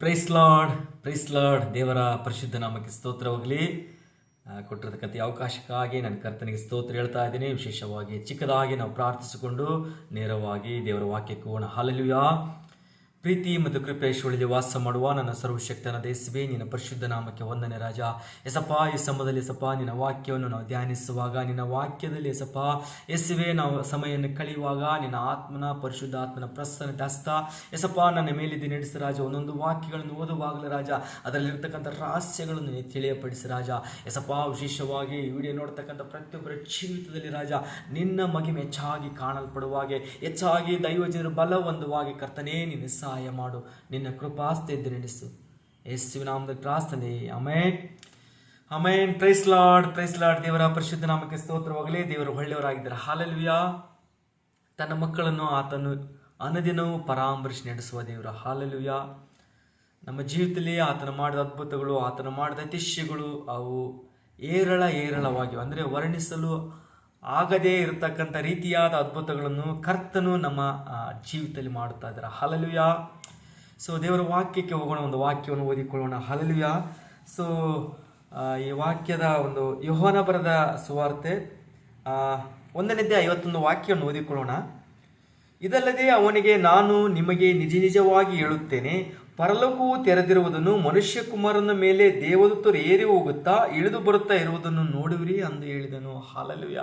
Price Lord praise Lord ದೇವರ ಪರಿಶುದ್ಧ ನಾಮಕ್ಕೆ ಸ್ತೋತ್ರ ಹೋಗಲಿ. ಕೊಟ್ಟಿರತಕ್ಕಂಥ ಅವಕಾಶಕ್ಕಾಗಿ ನನ್ನ ಕರ್ತನಿಗೆ ಸ್ತೋತ್ರ ಹೇಳ್ತಾ ಇದ್ದೀನಿ. ವಿಶೇಷವಾಗಿ ಚಿಕ್ಕದಾಗಿ ನಾವು ಪ್ರಾರ್ಥಿಸಿಕೊಂಡು ನೇರವಾಗಿ ದೇವರ ವಾಕ್ಯಕ್ಕೆ ಹೋಗೋಣ. ಪ್ರೀತಿ ಮತ್ತು ಕೃಪೇಶ್ವರದಲ್ಲಿ ವಾಸ ಮಾಡುವ ನನ್ನ ಸರ್ವಶಕ್ತನ ದೇಸವೇ, ನಿನ್ನ ಪರಿಶುದ್ಧ ನಾಮಕ್ಕೆ ವಂದನೆ ರಾಜ. ಎಸಪ್ಪ, ಈ ಸಮಯದಲ್ಲಿ ಎಸಪ್ಪ, ನಿನ್ನ ವಾಕ್ಯವನ್ನು ನಾವು ಧ್ಯಾನಿಸುವಾಗ, ನಿನ್ನ ವಾಕ್ಯದಲ್ಲಿ ಎಸಪ್ಪ ಎಸುವೆ ನಾವು ಸಮಯವನ್ನು ಕಳೆಯುವಾಗ, ನಿನ್ನ ಆತ್ಮನ ಪರಿಶುದ್ಧ ಆತ್ಮನ ಪ್ರಸನ್ನ ಹಸ್ತ ಎಸಪ್ಪ, ನನ್ನ ಮೇಲಿದ್ದು ನಡೆಸಿ ರಾಜ, ಒಂದೊಂದು ವಾಕ್ಯಗಳನ್ನು ಓದುವಾಗಲೇ ರಾಜ, ಅದರಲ್ಲಿರ್ತಕ್ಕಂಥ ರಹಸ್ಯಗಳನ್ನು ನೀನು ತಿಳಿಯಪಡಿಸಿ ರಾಜ. ಎಸಪ್ಪ, ವಿಶೇಷವಾಗಿ ಈ ವಿಡಿಯೋ ನೋಡ್ತಕ್ಕಂಥ ಪ್ರತಿಯೊಬ್ಬರ ಜೀವಿತದಲ್ಲಿ ರಾಜ, ನಿನ್ನ ಮಗಿಮೆ ಹೆಚ್ಚಾಗಿ ಕಾಣಲ್ಪಡುವಾಗೆ ಹೆಚ್ಚಾಗಿ ದೈವಜನರು ಬಲವಂದವಾಗಿ ಕರ್ತನೇ ನಿನ್ನ ಸಹಾಯ ಮಾಡು. ನಿನ್ನ ಕೃಪಾಸ್ತೆ ನಡೆಸು ಯೇಸು ನಾಮದ ಪ್ರಾರ್ಥನೆ. Amen amen praise Lord praise Lord ದೇವರ ಪರಿಶುದ್ಧ ನಾಮಕ್ಕೆ ಸ್ತೋತ್ರವಾಗಲಿ. ದೇವರು ಒಳ್ಳೆಯವರಾಗಿದ್ದಾರೆ. ಹಾಲೆಲ್ವಿಯಾ ತನ್ನ ಮಕ್ಕಳನ್ನು ಆತನು ಅನದಿನವೂ ಪರಾಮರ್ಶೆ ನಡೆಸುವ ದೇವರ. ಹಾಲಲ್ವಿಯ ನಮ್ಮ ಜೀವಿತದಲ್ಲಿ ಆತನ ಮಾಡಿದ ಅದ್ಭುತಗಳು, ಆತನ ಮಾಡಿದ ತಿಷ್ಯಗಳು ಅವು ಏರಳ ಏರಳವಾಗಿವೆ ಅಂದರೆ ವರ್ಣಿಸಲು ಆಗದೇ ಇರತಕ್ಕಂಥ ರೀತಿಯಾದ ಅದ್ಭುತಗಳನ್ನು ಕರ್ತನು ನಮ್ಮ ಜೀವಿತದಲ್ಲಿ ಮಾಡುತ್ತಾ ಇದ್ದಾರೆ. ಹಲಲುಯ ಸೊ ದೇವರ ವಾಕ್ಯಕ್ಕೆ ಹೋಗೋಣ, ಒಂದು ವಾಕ್ಯವನ್ನು ಓದಿಕೊಳ್ಳೋಣ. ಹಲಲಿಯ ಸೊ ಈ ವಾಕ್ಯದ ಒಂದು ಯೋಹನ ಬರದ ಸುವಾರ್ತೆ ಒಂದನೇದೇ ಐವತ್ತೊಂದು ವಾಕ್ಯವನ್ನು ಓದಿಕೊಳ್ಳೋಣ. ಇದಲ್ಲದೆ ಅವನಿಗೆ ನಾನು ನಿಮಗೆ ನಿಜ ನಿಜವಾಗಿ ಹೇಳುತ್ತೇನೆ. ಪರಲೋಕವು ತೆರೆದಿರುವುದನ್ನು ಮನುಷ್ಯ ಕುಮಾರನ ಮೇಲೆ ದೇವದೂತರು ಏರಿ ಹೋಗುತ್ತಾ ಇಳಿದು ಬರುತ್ತಾ ಇರುವುದನ್ನು ನೋಡುವಿರಿ ಅಂದು ಹೇಳಿದನು. ಹಾಲಲುಯ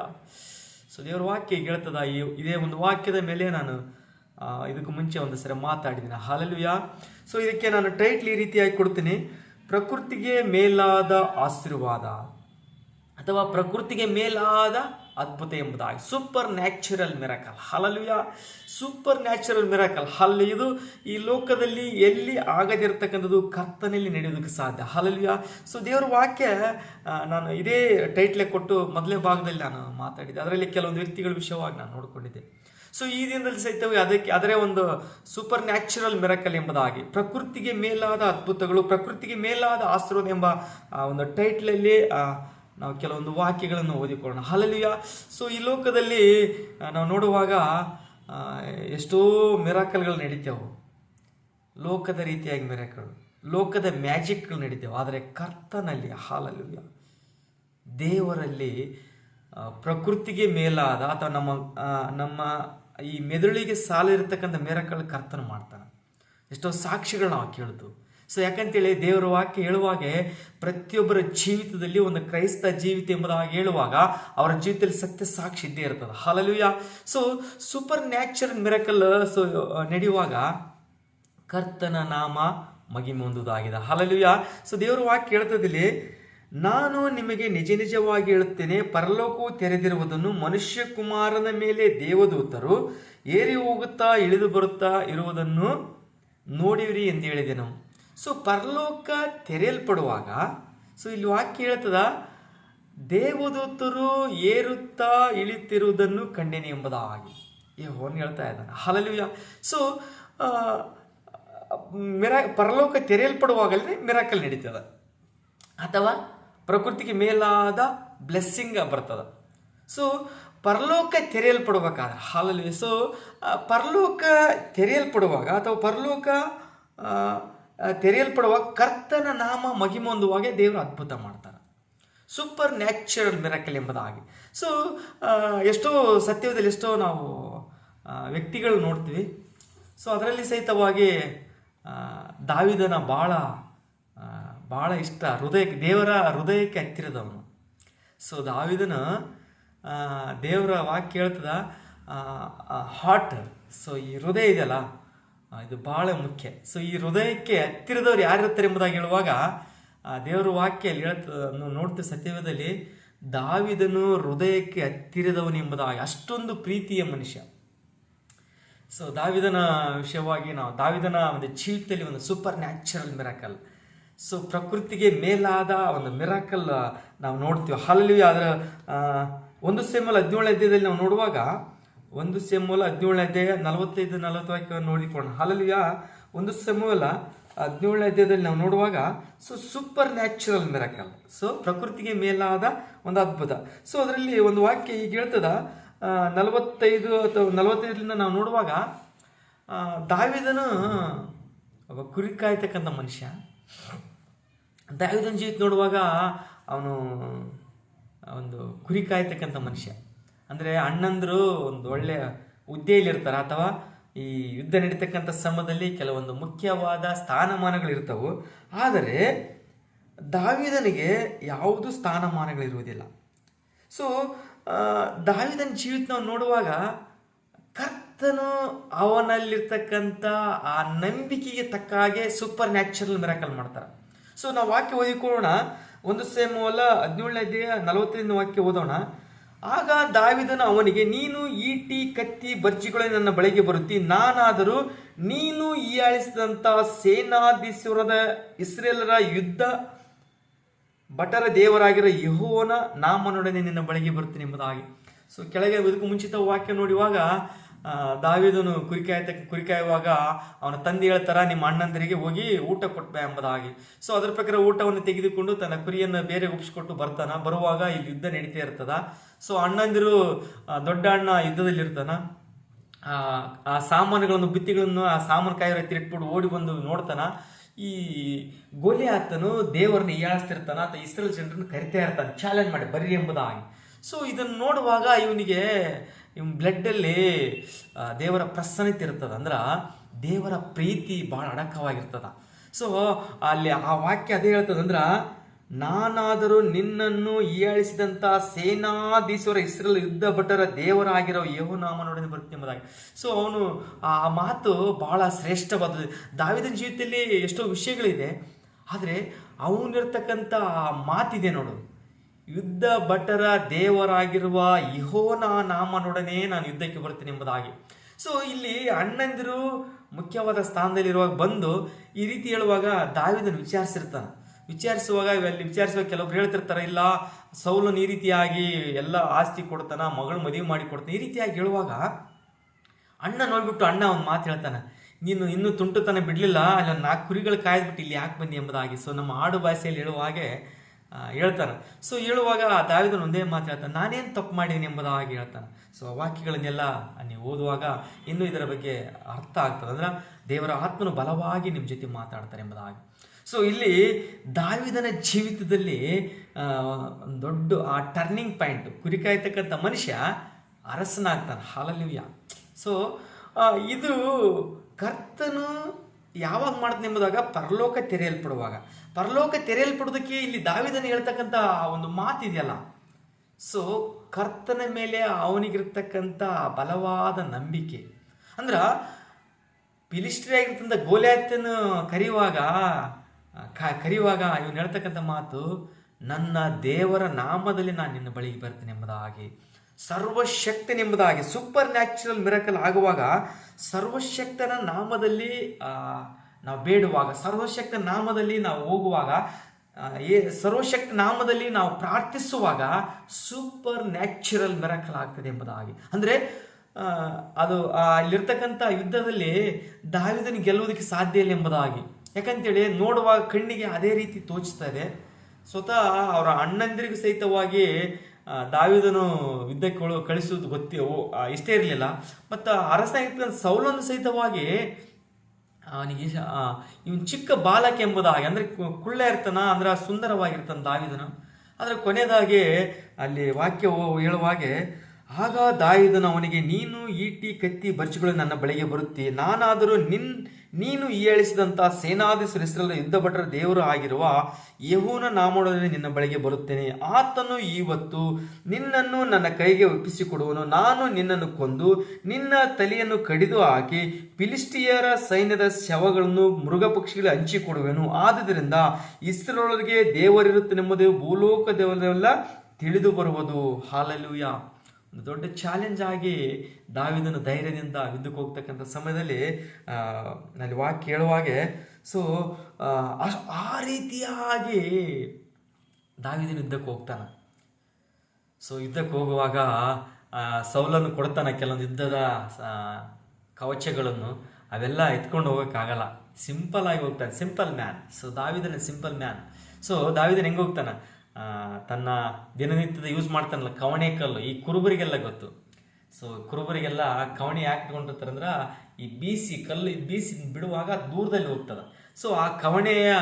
ಸೊ ದೇವರ ವಾಕ್ಯ ಹೇಳ್ತದ ಈ, ಇದೇ ಒಂದು ವಾಕ್ಯದ ಮೇಲೆ ನಾನು ಇದಕ್ಕೂ ಮುಂಚೆ ಒಂದು ಸರಿ ಮಾತಾಡಿದ್ದೀನಿ. ಹಾಲಲ್ವಿಯ ಸೊ ಇದಕ್ಕೆ ನಾನು ಟೈಟ್ಲ್ ಈ ರೀತಿಯಾಗಿ ಕೊಡ್ತೀನಿ. ಪ್ರಕೃತಿಗೆ ಮೇಲಾದ ಆಶೀರ್ವಾದ ಅಥವಾ ಪ್ರಕೃತಿಗೆ ಮೇಲಾದ ಅದ್ಭುತ ಎಂಬುದಾಗಿ. Supernatural miracle hallelujah supernatural miracle ಹಲ್ ಇದು ಈ ಲೋಕದಲ್ಲಿ ಎಲ್ಲಿ ಆಗದಿರ್ತಕ್ಕಂಥದ್ದು ಕರ್ತನಲ್ಲಿ ನಡೆಯೋದಕ್ಕೆ ಸಾಧ್ಯ. ಹಲಲುಯ ಸೊ ದೇವರ ವಾಕ್ಯ ನಾನು ಇದೇ ಟೈಟ್ಲೆ ಕೊಟ್ಟು ಮೊದಲೇ ಭಾಗದಲ್ಲಿ ನಾನು ಮಾತಾಡಿದ್ದೆ. ಅದರಲ್ಲಿ ಕೆಲವೊಂದು ವ್ಯಕ್ತಿಗಳ ವಿಷಯವಾಗಿ ನಾನು ನೋಡಿಕೊಂಡಿದ್ದೆ. ಸೊ ಈ ದಿನದಲ್ಲಿ ಸಹಿತವೇ ಅದಕ್ಕೆ, ಅದರೇ ಒಂದು ಸೂಪರ್ ನ್ಯಾಚುರಲ್ ಮಿರಕಲ್ ಎಂಬುದಾಗಿ. ಪ್ರಕೃತಿಗೆ ಮೇಲಾದ ಅದ್ಭುತಗಳು, ಪ್ರಕೃತಿಗೆ ಮೇಲಾದ ಆಶೀರ್ವಾದ ಎಂಬ ಒಂದು ಟೈಟ್ಲಲ್ಲಿ ನಾವು ಕೆಲವೊಂದು ವಾಕ್ಯಗಳನ್ನು ಓದಿಕೊಳ್ಳೋಣ. ಹಲಲಿಯ ಸೊ ಈ ಲೋಕದಲ್ಲಿ ನಾವು ನೋಡುವಾಗ ಎಷ್ಟೋ ಮಿರಾಕಲ್ಗಳು ನಡೀತೇವೆ. ಲೋಕದ ರೀತಿಯಾಗಿ ಮಿರಾಕಲ್ ಲೋಕದ ಮ್ಯಾಜಿಕ್ಗಳು ನಡೀತೇವೆ. ಆದರೆ ಕರ್ತನಲ್ಲಿ, ಹಾಲಲ್ಲಿಯ. ದೇವರಲ್ಲಿ ಪ್ರಕೃತಿಗೆ ಮೇಲಾದ ಅಥವಾ ನಮ್ಮ ನಮ್ಮ ಈ ಮೆದುಳಿಗೆ ಸಾಲಿರತಕ್ಕಂಥ ಮಿರಾಕಲ್ ಕರ್ತನ ಮಾಡ್ತಾನೆ. ಎಷ್ಟೋ ಸಾಕ್ಷಿಗಳು ನಾವು ಕೇಳ್ತು ಸೊ ಯಾಕಂತೇಳಿ ದೇವರ ವಾಕ್ಯ ಹೇಳುವಾಗೆ ಪ್ರತಿಯೊಬ್ಬರ ಜೀವಿತದಲ್ಲಿ ಒಂದು ಕ್ರೈಸ್ತ ಜೀವಿತ ಎಂಬುದಾಗಿ ಹೇಳುವಾಗ ಅವರ ಜೀವಿತದಲ್ಲಿ ಸತ್ಯ ಸಾಕ್ಷಿ ಇದ್ದೇ ಇರ್ತದೆ. Hallelujah so supernatural miracle so ನಡೆಯುವಾಗ ಕರ್ತನ ನಾಮ ಮಗಿಮೊಂದುದಾಗಿದೆ ಹಲಲುಯ ಸೊ ದೇವರ ವಾಕ್ಯ ಹೇಳ್ತದಲ್ಲಿ, ನಾನು ನಿಮಗೆ ನಿಜ ನಿಜವಾಗಿ ಹೇಳುತ್ತೇನೆ, ಪರಲೋಕವು ತೆರೆದಿರುವುದನ್ನು ಮನುಷ್ಯ ಕುಮಾರನ ಮೇಲೆ ದೇವದೂತರು ಏರಿ ಹೋಗುತ್ತಾ ಇಳಿದು ಬರುತ್ತಾ ಇರುವುದನ್ನು ನೋಡಿವಿರಿ ಎಂದು ಹೇಳಿದೆನು. ಸೊ ಪರಲೋಕ ತೆರೆಯಲ್ಪಡುವಾಗ ಸೊ ಇಲ್ಲಿ ವಾಕ್ಯ ಹೇಳ್ತದ, ದೇವದೂತರು ಏರುತ್ತಾ ಇಳಿತಿರುವುದನ್ನು ಕಂಡೆನೆ ಎಂಬುದಾಗಿ. ಯೆಹೋವನು ಹೇಳ್ತಾ ಇದ್ದಾನೆ. ಹಲಲು ಸೊ ಮಿರ, ಪರಲೋಕ ತೆರೆಯಲ್ಪಡುವಾಗಲೇ ಮಿರಾಕಲ್ ನಡೀತದ. ಅಥವಾ ಪ್ರಕೃತಿಗೆ ಮೇಲಾದ ಬ್ಲೆಸ್ಸಿಂಗ್ ಬರ್ತದ. ಸೊ ಪರಲೋಕ ತೆರೆಯಲ್ಪಡಬೇಕಾದ್ರೆ ಹಾಲಲ್ಲಿ ಸೊ ಪರಲೋಕ ತೆರೆಯಲ್ಪಡುವಾಗ ಅಥವಾ ಪರಲೋಕ ತೆರೆಯಲ್ಪಡುವಾಗ ಕರ್ತನ ನಾಮ ಮಹಿಮೊಂದುವಾಗೆ ದೇವರು ಅದ್ಭುತ ಮಾಡ್ತಾರೆ ಸೂಪರ್ ನ್ಯಾಚುರಲ್ ಮಿರಕಲ್ ಎಂಬುದಾಗಿ. ಸೊ ಎಷ್ಟೋ ಸತ್ಯದಲ್ಲಿ ಎಷ್ಟೋ ನಾವು ವ್ಯಕ್ತಿಗಳು ನೋಡ್ತೀವಿ. ಸೊ ಅದರಲ್ಲಿ ಸಹಿತವಾಗಿ ದಾವಿದನ ಭಾಳ ಭಾಳ ಇಷ್ಟ. ಹೃದಯಕ್ಕೆ ದೇವರ ಹೃದಯಕ್ಕೆ ಹತ್ತಿರದವನು. ಸೊ ದಾವಿದನ ದೇವರ ವಾಕ್ಯ ಹೇಳ್ತದ ಹಾಟ್ ಸೊ ಈ ಹೃದಯ ಇದೆಯಲ್ಲ ಇದು ಬಹಳ ಮುಖ್ಯ. ಸೊ ಈ ಹೃದಯಕ್ಕೆ ಹತ್ತಿರದವ್ರು ಯಾರಿರ್ತಾರೆ ಎಂಬುದಾಗಿ ಹೇಳುವಾಗ ದೇವರ ವಾಕ್ಯ ಅಲ್ಲಿ ಹೇಳ್ತದ ನಾವು ನೋಡ್ತೀವಿ ಸತ್ಯವೇದಲ್ಲಿ ದಾವಿದನು ಹೃದಯಕ್ಕೆ ಹತ್ತಿರದವನು ಎಂಬುದಾಗಿ. ಅಷ್ಟೊಂದು ಪ್ರೀತಿಯ ಮನುಷ್ಯ. ಸೊ ದಾವಿದನ ವಿಷಯವಾಗಿ ನಾವು, ದಾವಿದನ ಒಂದು ಜೀವಿತದಲ್ಲಿ ಒಂದು ಸೂಪರ್ ನ್ಯಾಚುರಲ್ ಮಿರಾಕಲ್ ಸೊ ಪ್ರಕೃತಿಗೆ ಮೇಲಾದ ಒಂದು ಮಿರಾಕಲ್ ನಾವು ನೋಡ್ತೀವಿ. ಹಲ್ಲಿ ಅದರ ಒಂದು ಸೇಮಲ್ ಹದಿನೇಳು ಅಧ್ಯಾಯದಲ್ಲಿ ನಾವು ನೋಡುವಾಗ ಒಂದು ಸೆಮ್ಮೂಲ ಹದಿನೇಳನೇ ಅಧ್ಯಾಯ ನಲವತ್ತೈದು ನಲವತ್ತು ವಾಕ್ಯ ನೋಡಿಕೊಂಡು ಹಲಲಿಯ ಒಂದು ಸೆಮ್ಮೂಲ ಹದಿನೇಳನೇ ಅಧ್ಯಾಯದಲ್ಲಿ ನಾವು ನೋಡುವಾಗ so supernatural miracle so ಪ್ರಕೃತಿಗೆ ಮೇಲಾದ ಒಂದು ಅದ್ಭುತ. ಸೊ ಅದರಲ್ಲಿ ಒಂದು ವಾಕ್ಯ ಈಗ ಹೇಳ್ತದ ನಲವತ್ತೈದು ಅಥವಾ ನಲವತ್ತೈದರಿಂದ ನಾವು ನೋಡುವಾಗ ದಾವಿದನು, ಒಬ್ಬ ಕುರಿ ಕಾಯ್ತಕ್ಕಂಥ ಮನುಷ್ಯ. ದಾವಿದನ ಜೀವಿತ ನೋಡುವಾಗ ಅವನು ಒಂದು ಕುರಿ ಕಾಯ್ತಕ್ಕಂಥ ಮನುಷ್ಯ. ಅಂದರೆ ಅಣ್ಣಂದರು ಒಂದು ಒಳ್ಳೆಯ ಹುದ್ದೆಯಲ್ಲಿರ್ತಾರೆ ಅಥವಾ ಈ ಯುದ್ಧ ನಡೀತಕ್ಕಂಥ ಸಮಯದಲ್ಲಿ ಕೆಲವೊಂದು ಮುಖ್ಯವಾದ ಸ್ಥಾನಮಾನಗಳಿರ್ತವು. ಆದರೆ ದಾವಿದನಿಗೆ ಯಾವುದು ಸ್ಥಾನಮಾನಗಳಿರುವುದಿಲ್ಲ. ಸೊ ದಾವಿದನ ಜೀವಿತ ನಾವು ನೋಡುವಾಗ ಕರ್ತನು ಅವನಲ್ಲಿರ್ತಕ್ಕಂಥ ಆ ನಂಬಿಕೆಗೆ ತಕ್ಕ ಹಾಗೆ ಸೂಪರ್ ನ್ಯಾಚುರಲ್ ಮಿರಾಕಲ್ ಮಾಡ್ತಾರೆ. ಸೊ ನಾವು ವಾಕ್ಯ ಓದಿಕೊಳ್ಳೋಣ. ಒಂದು ಸೇಮೂಲ ಹದಿನೇಳನೇ ದೇಹ ನಲವತ್ತರಿಂದ ವಾಕ್ಯ ಓದೋಣ. ಆಗ ದಾವಿದನು ಅವನಿಗೆ, ನೀನು ಈಟಿ ಕತ್ತಿ, ಬರ್ಜಿಗಳು ನನ್ನ ಬಳಿಗೆ ಬರುತ್ತಿ, ನಾನಾದರೂ ನೀನು ಹೀಯಾಳಿಸಿದಂಥ ಸೇನಾಧೀಶ್ವರದ ಇಸ್ರೇಲರ ಯುದ್ಧ ಭಟರ ದೇವರಾಗಿರೋ ಯಹೋವನ ನಾಮನೊಡನೆ ನಿನ್ನ ಬಳಿಗೆ ಬರ್ತೀನಿ ಎಂಬುದಾಗಿ. ಸೊ ಕೆಳಗೆ, ಇದಕ್ಕೂ ಮುಂಚಿತ ವಾಕ್ಯ ನೋಡುವಾಗ ದಾವೀದನು ಕುರಿಕಾಯ್ತ ಕುರಿಕಾಯುವಾಗ ಅವನ ತಂದೆ ಹೇಳ್ತಾರ ನಿಮ್ಮ ಅಣ್ಣಂದರಿಗೆ ಹೋಗಿ ಊಟ ಕೊಟ್ಬೆ ಎಂಬುದಾಗಿ. ಸೊ ಅದರ ಪ್ರಕಾರ ಊಟವನ್ನು ತೆಗೆದುಕೊಂಡು ತನ್ನ ಕುರಿಯನ್ನು ಬೇರೆ ಒಪ್ಪಿಸ್ಕೊಟ್ಟು ಬರ್ತಾನ. ಬರುವಾಗ ಇಲ್ಲಿ ಯುದ್ಧ ನಡೀತಾ ಇರ್ತದ. ಸೊ ಅಣ್ಣಂದಿರು ದೊಡ್ಡ ಅಣ್ಣ ಯುದ್ಧದಲ್ಲಿ ಇರ್ತಾನ ಆ ಸಾಮಾನುಗಳನ್ನು ಬಿತ್ತಿಗಳನ್ನು ಆ ಸಾಮಾನು ಕಾಯಿರ ಹತ್ತಿರ ಇಟ್ಬಿಟ್ಟು ಓಡಿ ಬಂದು ನೋಡ್ತಾನ. ಈ ಗೋಲಿ ಆತನು ದೇವರನ್ನ ಹೀಯಾಳಿಸ್ತಿರ್ತಾನ. ಅಥವಾ ಇಸ್ರೇಲ್ ಜನರನ್ನು ಕರಿತಾ ಇರ್ತಾನೆ. ಚಾಲೆಂಜ್ ಮಾಡಿ ಬರ್ರಿ ಎಂಬುದಾಗಿ. ಸೊ ಇದನ್ನು ನೋಡುವಾಗ ಇವನಿಗೆ ಇವನ್ ಬ್ಲಡ್ಡಲ್ಲಿ ದೇವರ ಪ್ರಸನ್ನತೆ ಇರ್ತದ. ಅಂದ್ರೆ ದೇವರ ಪ್ರೀತಿ ಭಾಳ ಅಡಕವಾಗಿರ್ತದ. ಸೊ ಅಲ್ಲಿ ಆ ವಾಕ್ಯ ಅದೇ ಹೇಳ್ತದಂದ್ರ ನಾನಾದರೂ ನಿನ್ನನ್ನು ಹೀಯಾಳಿಸಿದಂಥ ಸೇನಾಧೀಶ್ವರ ಇಸ್ರೇಲ್ ಯುದ್ಧ ಭಟರ ದೇವರಾಗಿರೋ ಯೇಹುನಾಮನೊಡನೆ ಬರ್ತೀನಿ ಎಂಬುದಾಗಿ. ಸೊ ಅವನು ಆ ಮಾತು ಬಹಳ ಶ್ರೇಷ್ಠವಾದದ್ದು. ದಾವಿದನ ಜೀವಿತದಲ್ಲಿ ಎಷ್ಟೋ ವಿಷಯಗಳಿದೆ, ಆದರೆ ಅವನಿರ್ತಕ್ಕಂಥ ಮಾತಿದೆ ನೋಡು. ಯುದ್ಧ ಭಟರ ದೇವರಾಗಿರುವ ಇಹೋನ ನಾಮನೊಡನೆ ನಾನು ಯುದ್ಧಕ್ಕೆ ಬರ್ತೀನಿ ಎಂಬುದಾಗಿ. ಸೊ ಇಲ್ಲಿ ಅಣ್ಣಂದಿರು ಮುಖ್ಯವಾದ ಸ್ಥಾನದಲ್ಲಿರುವಾಗ ಬಂದು ಈ ರೀತಿ ಹೇಳುವಾಗ ದಾವಿದನ್ನು ವಿಚಾರಿಸಿರ್ತಾನೆ. ವಿಚಾರಿಸುವಾಗ ಅಲ್ಲಿ ವಿಚಾರಿಸುವಾಗ ಕೆಲವೊಬ್ರು ಹೇಳ್ತಿರ್ತಾರೆ, ಇಲ್ಲ, ಸೌಲನ್ ಈ ರೀತಿಯಾಗಿ ಎಲ್ಲ ಆಸ್ತಿ ಕೊಡ್ತಾನ, ಮಗಳು ಮದುವೆ ಮಾಡಿ ಕೊಡ್ತಾನೆ, ಈ ರೀತಿಯಾಗಿ ಹೇಳುವಾಗ ಅಣ್ಣ ನೋಡ್ಬಿಟ್ಟು ಅಣ್ಣ ಒಂದು ಮಾತು ಹೇಳ್ತಾನೆ, ನೀನು ಇನ್ನೂ ತುಂಟುತನ ಬಿಡಲಿಲ್ಲ, ಅಲ್ಲಿ ನಾಲ್ಕು ಕುರಿಗಳು ಕಾಯ್ದುಬಿಟ್ಟು ಇಲ್ಲಿ ಯಾಕೆ ಬಂದಿ ಎಂಬುದಾಗಿ. ಸೊ ನಮ್ಮ ಆಡು ಭಾಷೆಯಲ್ಲಿ ಹೇಳುವ ಆ, ಹೇಳ್ತಾನೆ. ಸೊ ಹೇಳುವಾಗ ದಾವಿದನು ಒಂದೇ ಮಾತು ಹೇಳ್ತಾನೆ ನಾನೇನು ತಪ್ಪು ಮಾಡೀನಿ ಎಂಬುದಾಗಿ ಹೇಳ್ತಾನೆ. ಸೊ ವಾಕ್ಯಗಳನ್ನೆಲ್ಲ ನೀವು ಓದುವಾಗ ಇನ್ನೂ ಇದರ ಬಗ್ಗೆ ಅರ್ಥ ಆಗ್ತದೆ. ಅಂದ್ರೆ ದೇವರ ಆತ್ಮನು ಬಲವಾಗಿ ನಿಮ್ಮ ಜೊತೆ ಮಾತಾಡ್ತಾರೆ ಎಂಬುದಾಗಿ. ಸೊ ಇಲ್ಲಿ ದಾವಿದನ ಜೀವಿತದಲ್ಲಿ ದೊಡ್ಡ ಆ ಟರ್ನಿಂಗ್ ಪಾಯಿಂಟ್ ಕುರಿ ಕಾಯ್ತಕ್ಕಂಥ ಮನುಷ್ಯ ಅರಸನಾಗ್ತಾನೆ. ಹಾಲಲ್ಲಿವ್ಯ ಸೊ ಇದು ಕರ್ತನು ಯಾವಾಗ ಮಾಡ್ತಾನೆ ಎಂಬುದಾಗ ಪರಲೋಕ ತೆರೆಯಲ್ಪಡುವಾಗ. ಪರಲೋಕ ತೆರೆಯಲ್ಪಡೋದಕ್ಕೆ ಇಲ್ಲಿ ದಾವಿದನ ಹೇಳ್ತಕ್ಕಂಥ ಒಂದು ಮಾತಿದೆಯಲ್ಲ. ಸೊ ಕರ್ತನ ಮೇಲೆ ಅವನಿಗಿರ್ತಕ್ಕಂಥ ಬಲವಾದ ನಂಬಿಕೆ. ಅಂದ್ರೆ ಪಿಲಿಸ್ಟ್ರಿಯಾಗಿರ್ತಕ್ಕಂಥ ಗೋಲ್ಯಾತನ ಕರೆಯುವಾಗ ಕರೆಯುವಾಗ ಇವನು ಹೇಳ್ತಕ್ಕಂಥ ಮಾತು, ನನ್ನ ದೇವರ ನಾಮದಲ್ಲಿ ನಾನು ನಿನ್ನ ಬಳಿಗೆ ಬರ್ತೇನೆ ಎಂಬುದಾಗಿ. ಸರ್ವಶಕ್ತನೆಂಬುದಾಗಿ ಸೂಪರ್ ನ್ಯಾಚುರಲ್ ಮಿರಕಲ್ ಆಗುವಾಗ ಸರ್ವಶಕ್ತನ ನಾಮದಲ್ಲಿ ನಾವು ಬೇಡುವಾಗ, ಸರ್ವಶಕ್ತ ನಾಮದಲ್ಲಿ ನಾವು ಹೋಗುವಾಗ ಏ, ಸರ್ವಶಕ್ತ ನಾಮದಲ್ಲಿ ನಾವು ಪ್ರಾರ್ಥಿಸುವಾಗ ಸೂಪರ್ ನ್ಯಾಚುರಲ್ ಮಿರಕಲ್ ಆಗ್ತದೆ ಎಂಬುದಾಗಿ. ಅಂದರೆ ಅದು ಅಲ್ಲಿರ್ತಕ್ಕಂಥ ಯುದ್ಧದಲ್ಲಿ ದಾವಿದನ ಗೆಲ್ಲುವುದಕ್ಕೆ ಸಾಧ್ಯ ಇಲ್ಲ ಎಂಬುದಾಗಿ. ಯಾಕಂತೇಳಿ, ನೋಡುವಾಗ ಕಣ್ಣಿಗೆ ಅದೇ ರೀತಿ ತೋಚ್ತಾ ಇದೆ. ಸ್ವತಃ ಅವರ ಅಣ್ಣಂದಿರಿಗೂ ಸಹಿತವಾಗಿ ದಾವಿದನು ಯುದ್ಧಕ್ಕೆ ಕಳಿಸುವುದು ಗೊತ್ತಿ ಇಷ್ಟೇ ಇರಲಿಲ್ಲ. ಮತ್ತು ಅರಸನಾಗಿರ್ತಕ್ಕಂಥ ಸೌಲನ್ನು ಸಹಿತವಾಗಿ ಅವನಿಗೆ ಇವನ್ ಚಿಕ್ಕ ಬಾಲಕ ಎಂಬುದಾಗಿ, ಅಂದರೆ ಕುಳ್ಳ ಇರ್ತಾನ ಅಂದ್ರೆ ಸುಂದರವಾಗಿರ್ತಾನ ದಾವಿದನು. ಆದರೆ ಕೊನೆಯದಾಗಿ ಅಲ್ಲಿ ವಾಕ್ಯ ಹೇಳುವಾಗೆ ಆಗ ದಾವಿದನು ಅವನಿಗೆ, ನೀನು ಈಟಿ ಕತ್ತಿ ಬರ್ಚುಗಳು ನನ್ನ ಬಳಿಗೆ ಬರುತ್ತಿ. ನಾನಾದರೂ ನಿನ್ ನೀನು ಹೀಯಾಳಿಸಿದಂಥ ಸೇನಾದಿ ಸುರಿಸಲು ಯುದ್ಧ ಭಟರ ದೇವರು ಆಗಿರುವ ಯಹೂನ ನಾಮೊಡನೆ ನಿನ್ನ ಬಳಿಗೆ ಬರುತ್ತೇನೆ. ಆತನು ಇವತ್ತು ನಿನ್ನನ್ನು ನನ್ನ ಕೈಗೆ ಒಪ್ಪಿಸಿಕೊಡುವನು. ನಾನು ನಿನ್ನನ್ನು ಕೊಂದು ನಿನ್ನ ತಲೆಯನ್ನು ಕಡಿದು ಹಾಕಿ ಫಿಲಿಸ್ಟಿಯರ ಸೈನ್ಯದ ಶವಗಳನ್ನು ಮೃಗ ಪಕ್ಷಿಗಳು ಹಂಚಿಕೊಡುವೆನು. ಆದುದರಿಂದ ಇಸ್ರೇಲರಿಗೆ ದೇವರಿರುತ್ತನೆಂಬುದು ಭೂಲೋಕ ದೇವರೆಲ್ಲ ತಿಳಿದು ಬರುವುದು ಹಾಲಲೂಯ. ಒಂದು ದೊಡ್ಡ ಚಾಲೆಂಜ್ ಆಗಿ ದಾವಿದನು ಧೈರ್ಯದಿಂದ ಯುದ್ಧಕ್ಕೆ ಹೋಗ್ತಕ್ಕಂಥ ಸಮಯದಲ್ಲಿ ಅಲ್ಲಿ ವಾಕ್ ಹೇಳುವಾಗೆ ಸೊ ಆ ರೀತಿಯಾಗಿ ದಾವಿದನು ಯುದ್ಧಕ್ಕೆ ಹೋಗ್ತಾನೆ. ಸೊ ಯುದ್ಧಕ್ಕೆ ಹೋಗುವಾಗ ಸೌಲನ್ನು ಕೊಡ್ತಾನೆ ಕೆಲವೊಂದು ಯುದ್ಧದ ಕವಚಗಳನ್ನು. ಅವೆಲ್ಲ ಎತ್ಕೊಂಡು ಹೋಗೋಕ್ಕಾಗಲ್ಲ. ಸಿಂಪಲ್ ಆಗಿ ಹೋಗ್ತಾನೆ. ಸಿಂಪಲ್ ಮ್ಯಾನ್ ಸೊ ದಾವಿದನ ಸಿಂಪಲ್ ಮ್ಯಾನ್ ಸೊ ದಾವಿದನ ಹೆಂಗೆ ಹೋಗ್ತಾನೆ? ತನ್ನ ದಿನನಿತ್ಯದ ಯೂಸ್ ಮಾಡ್ತಾನಲ್ಲ, ಕವಣೆ ಕಲ್ಲು, ಈ ಕುರುಬರಿಗೆಲ್ಲ ಗೊತ್ತು. ಸೊ ಕುರುಬರಿಗೆಲ್ಲ ಕವಣೆ ಯಾಕೆ ಅಂದ್ರೆ ಈ ಬೀಸಿ ಕಲ್ಲು ಬೀಸಿ ಬಿಡುವಾಗ ದೂರದಲ್ಲಿ ಹೋಗ್ತದೆ. ಸೊ ಆ ಕವಣೆಯ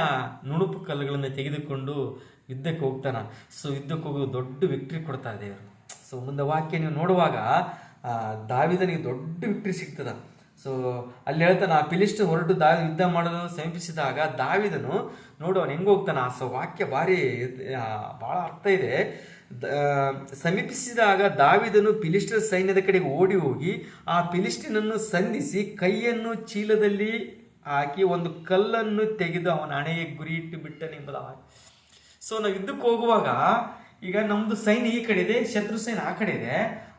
ನುಣುಪು ಕಲ್ಲುಗಳನ್ನು ತೆಗೆದುಕೊಂಡು ಯುದ್ಧಕ್ಕೆ ಹೋಗ್ತಾನ. ಸೊ ಯುದ್ಧಕ್ಕೆ ಹೋಗಿ ದೊಡ್ಡ ವಿಕ್ಟ್ರಿ ಕೊಡ್ತಾರೆ ದೇವರು. ಸೊ ಮುಂದೆ ವಾಕ್ಯ ನೀವು ನೋಡುವಾಗ ದಾವಿದನಿಗೆ ದೊಡ್ಡ ವಿಕ್ಟ್ರಿ ಸಿಗ್ತದ. ಸೊ ಅಲ್ಲಿ ಹೇಳ್ತಾನೆ, ಆ ಪಿಲಿಸ್ಟ್ ಹೊರಟು ದಾ ಯುದ್ಧ ಮಾಡಲು ಸಮೀಪಿಸಿದಾಗ ದಾವಿದನು ನೋಡು ಅವನು ಹೆಂಗೆ ಹೋಗ್ತಾನೆ? ಆ ಸೊ, ವಾಕ್ಯ ಭಾರಿ ಭಾಳ ಅರ್ಥ ಇದೆ. ಸಮೀಪಿಸಿದಾಗ ದಾವಿದನು ಪಿಲಿಸ್ಟರ್ ಸೈನ್ಯದ ಕಡೆಗೆ ಓಡಿ ಹೋಗಿ ಆ ಪಿಲಿಸ್ಟಿನನ್ನು ಸಂಧಿಸಿ ಕೈಯನ್ನು ಚೀಲದಲ್ಲಿ ಹಾಕಿ ಒಂದು ಕಲ್ಲನ್ನು ತೆಗೆದು ಅವನ ಹಣೆಗೆ ಗುರಿ ಇಟ್ಟು ಬಿಟ್ಟನೆಂಬುದಾಗಿ ಸೊ ನಾವು ಯುದ್ಧಕ್ಕೆ ಹೋಗುವಾಗ ಈಗ ನಮ್ಮದು ಸೈನ್ಯ ಈ ಕಡೆ ಇದೆ, ಶತ್ರು ಸೈನ್ಯ ಆ ಕಡೆ ಇದೆ.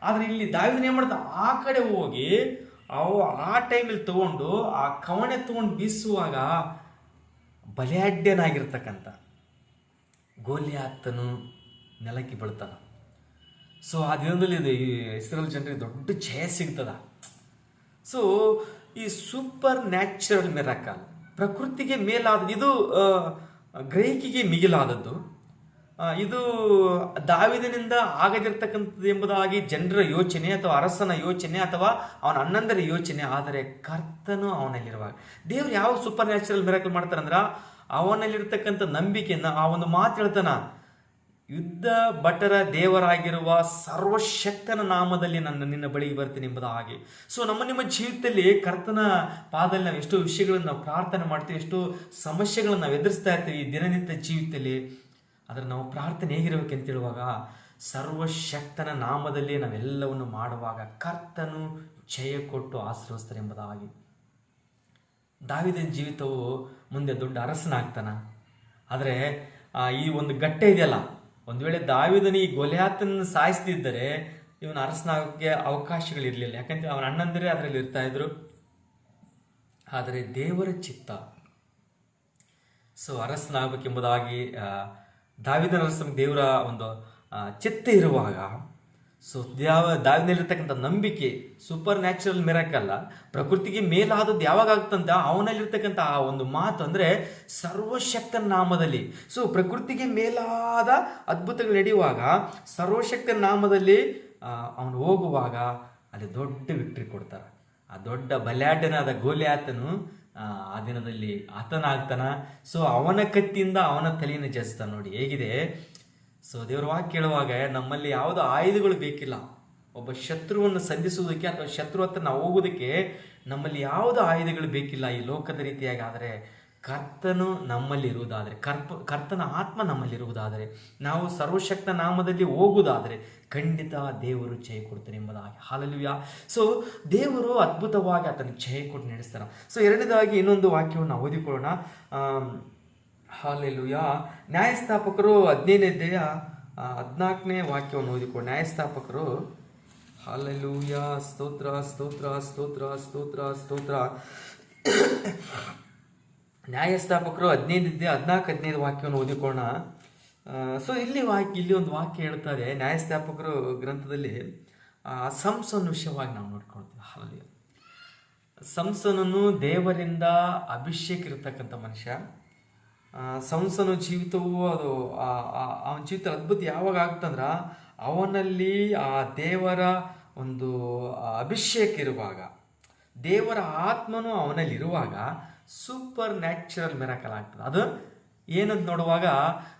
ಆದ್ರೆ ಇಲ್ಲಿ ದಾವಿದನ ಏನು ಮಾಡ್ತಾ ಆ ಕಡೆ ಹೋಗಿ ಅವು ಆ ಟೈಮಲ್ಲಿ ತಗೊಂಡು ಆ ಕವಣೆ ತಗೊಂಡು ಬೀಸುವಾಗ ಬಲಿಯಾಡ್ಯನಾಗಿರ್ತಕ್ಕಂಥ ಗೋಲಿಯಾತನು ನೆಲಕ್ಕೆ ಬೀಳ್ತಾನ. ಸೊ ಆ ದಿನದಲ್ಲಿ ಇದು ಈ ಇಸ್ರೇಲ್ ಜನರಿಗೆ ದೊಡ್ಡ ಜಯ ಸಿಗ್ತದ. ಸೊ ಈ ಸೂಪರ್ ನ್ಯಾಚುರಲ್ ಮಿರಾಕಲ್ ಪ್ರಕೃತಿಗೆ ಮೇಲಾದ ಇದು ಗ್ರಹಿಕೆಗೆ ಮಿಗಿಲಾದದ್ದು. ಇದು ದಾವಿದನಿಂದ ಆಗದಿರ್ತಕ್ಕಂಥದ್ದು ಎಂಬುದಾಗಿ ಜನರ ಯೋಚನೆ ಅಥವಾ ಅರಸನ ಯೋಚನೆ ಅಥವಾ ಅವನ ಅಣ್ಣಂದರ ಯೋಚನೆ. ಆದರೆ ಕರ್ತನು ಅವನಲ್ಲಿರುವಾಗ ದೇವ್ರು ಯಾವ ಸೂಪರ್ ನ್ಯಾಚುರಲ್ ಮಿರಾಕಲ್ ಮಾಡ್ತಾರಂದ್ರ ಅವನಲ್ಲಿರ್ತಕ್ಕಂಥ ನಂಬಿಕೆಯನ್ನು, ಆ ಒಂದು ಮಾತು ಹೇಳ್ತಾನ ಯುದ್ಧ ಭಟರ ದೇವರಾಗಿರುವ ಸರ್ವಶಕ್ತನ ನಾಮದಲ್ಲಿ ನನ್ನ, ನಿನ್ನ ಬಳಿಗೆ ಬರ್ತೀನಿ ಎಂಬುದು ಹಾಗೆ. ಸೊ ನಮ್ಮ ನಿಮ್ಮ ಜೀವಿತದಲ್ಲಿ ಕರ್ತನ ಪಾದಲ್ಲಿ ನಾವು ಎಷ್ಟೋ ವಿಷಯಗಳನ್ನು ನಾವು ಪ್ರಾರ್ಥನೆ ಮಾಡ್ತೀವಿ, ಎಷ್ಟೋ ಸಮಸ್ಯೆಗಳನ್ನು ನಾವು ಎದುರಿಸ್ತಾ ಇರ್ತೀವಿ ದಿನನಿತ್ಯ ಜೀವಿತದಲ್ಲಿ. ಆದರೆ ನಾವು ಪ್ರಾರ್ಥನೆ ಹೇಗಿರಬೇಕಂತ ಹೇಳುವಾಗ ಸರ್ವಶಕ್ತನ ನಾಮದಲ್ಲಿ ನಾವೆಲ್ಲವನ್ನು ಮಾಡುವಾಗ ಕರ್ತನು ಜಯ ಕೊಟ್ಟು ಆಶ್ರಯಿಸ್ತಾರೆ ಎಂಬುದಾಗಿ. ದಾವಿದನ ಜೀವಿತವು ಮುಂದೆ ದೊಡ್ಡ ಅರಸನಾಗ್ತಾನ. ಆದರೆ ಈ ಒಂದು ಗಟ್ಟೆ ಇದೆಯಲ್ಲ, ಒಂದು ವೇಳೆ ದಾವಿದನ ಈ ಗೊಲೆಯಾತನ ಸಾಯಿಸ್ತಿದ್ದರೆ ಇವನು ಅರಸನಾಗೋಕ್ಕೆ ಅವಕಾಶಗಳಿರಲಿಲ್ಲ. ಯಾಕಂದರೆ ಅವನ ಅಣ್ಣಂದಿರೇ ಅದರಲ್ಲಿ ಇರ್ತಾ ಇದ್ರು. ಆದರೆ ದೇವರ ಚಿತ್ತ. ಸೊ, ಅರಸನಾಗಬೇಕೆಂಬುದಾಗಿ ಆ, ನರಸಿಂಹ ದೇವರ ಒಂದು ಚಿತ್ತ ಇರುವಾಗ ಸೊ ಯಾವ ದಾವಿನಲ್ಲಿರ್ತಕ್ಕಂಥ ನಂಬಿಕೆ ಸೂಪರ್ ನ್ಯಾಚುರಲ್ ಮಿರಾಕಲ್ಲ ಪ್ರಕೃತಿಗೆ ಮೇಲಾದದ್ದು ಯಾವಾಗ ಆಗ್ತಂತ ಅವನಲ್ಲಿರ್ತಕ್ಕಂಥ ಆ ಒಂದು ಮಾತು ಅಂದರೆ ಸರ್ವಶಕ್ತನ ನಾಮದಲ್ಲಿ. ಸೊ ಪ್ರಕೃತಿಗೆ ಮೇಲಾದ ಅದ್ಭುತಗಳು ನಡೆಯುವಾಗ ಸರ್ವಶಕ್ತನ ನಾಮದಲ್ಲಿ ಅವನು ಹೋಗುವಾಗ ಅಲ್ಲಿ ದೊಡ್ಡ ವಿಕ್ಟ್ರಿ ಕೊಡ್ತಾರೆ. ಆ ದೊಡ್ಡ ಬಲ್ಯಾಡ್ಡನಾದ ಗೋಲಿಯಾತನು ಆ ದಿನದಲ್ಲಿ ಆತನಾಗ್ತಾನ. ಸೊ ಅವನ ಕತ್ತಿಯಿಂದ ಅವನ ತಲೆಯನ್ನು ಜಸ್ತಾನ ನೋಡಿ, ಹೇಗಿದೆ? ಸೊ ದೇವರ ವಾಕ್ ಕೇಳುವಾಗ ನಮ್ಮಲ್ಲಿ ಯಾವುದು ಆಯುಧಗಳು ಬೇಕಿಲ್ಲ. ಒಬ್ಬ ಶತ್ರುವನ್ನು ಸಂಧಿಸುವುದಕ್ಕೆ ಅಥವಾ ಶತ್ರು ಹತ್ರ ನಾವು ಹೋಗೋದಕ್ಕೆ ನಮ್ಮಲ್ಲಿ ಯಾವುದು ಆಯುಧಗಳು ಬೇಕಿಲ್ಲ ಈ ಲೋಕದ ರೀತಿಯಾಗಿ. ಆದರೆ ಕರ್ತನು ನಮ್ಮಲ್ಲಿರುವುದಾದರೆ, ಕರ್ಪ, ಕರ್ತನ ಆತ್ಮ ನಮ್ಮಲ್ಲಿರುವುದಾದರೆ, ನಾವು ಸರ್ವಶಕ್ತ ನಾಮದಲ್ಲಿ ಹೋಗುವುದಾದರೆ ಖಂಡಿತ ದೇವರು ಜಯ ಕೊಡ್ತಾರೆ ಎಂಬುದಾಗಿ. ಹಾಲಲ್ವಿಯ ಸೊ ದೇವರು ಅದ್ಭುತವಾಗಿ ಆತನ ಜಯ ಕೊಟ್ಟು ನಡೆಸ್ತಾರೆ ಸೊ ಎರಡನೇದಾಗಿ ಇನ್ನೊಂದು ವಾಕ್ಯವನ್ನು ನಾವು ಓದಿಕೊಳ್ಳೋಣ. ಹಾಲೆಲುಯ ನ್ಯಾಯಸ್ಥಾಪಕರು ಹದಿನೈದನೆಯ ಹದಿನಾಲ್ಕನೇ ವಾಕ್ಯವನ್ನು ಓದಿಕೊಳ್ಳಿ ನ್ಯಾಯಸ್ಥಾಪಕರು ಹಾಲೆಲುಯ ಸ್ತೋತ್ರ ಸ್ತೋತ್ರ ಸ್ತೋತ್ರ ಸ್ತೋತ್ರ ಸ್ತೋತ್ರ. ನ್ಯಾಯಸ್ಥಾಪಕರು ಹದಿನೈದಿದ್ದೆ ಹದಿನಾಲ್ಕು ಹದಿನೈದು ವಾಕ್ಯವನ್ನು ಓದಿಕೊಳ್ಳೋಣ. ಸೊ ಇಲ್ಲಿ ವಾಕ್ಯ ಇಲ್ಲಿ ಒಂದು ವಾಕ್ಯ ಹೇಳ್ತಾರೆ, ನ್ಯಾಯಸ್ಥಾಪಕರು ಗ್ರಂಥದಲ್ಲಿ ಸಂಸನ್ ವಿಷಯವಾಗಿ ನಾವು ನೋಡ್ಕೊಳ್ತೀವಿ. ಅಲ್ಲಿ ಸಂಸನನ್ನು ದೇವರಿಂದ ಅಭಿಷೇಕ ಇರತಕ್ಕಂಥ ಮನುಷ್ಯ ಸಂಸನ ಜೀವಿತವು ಅದು ಅವನ ಜೀವಿತ ಅದ್ಭುತ ಯಾವಾಗ ಆಗ್ತಂದ್ರೆ ಅವನಲ್ಲಿ ಆ ದೇವರ ಒಂದು ಅಭಿಷೇಕ ಇರುವಾಗ, ದೇವರ ಆತ್ಮನು ಅವನಲ್ಲಿ ಇರುವಾಗ ಸೂಪರ್ ನ್ಯಾಚುರಲ್ ಮೆರಾಕಲ್ ಆಗ್ತದೆ. ಅದು ಏನಂತ ನೋಡುವಾಗ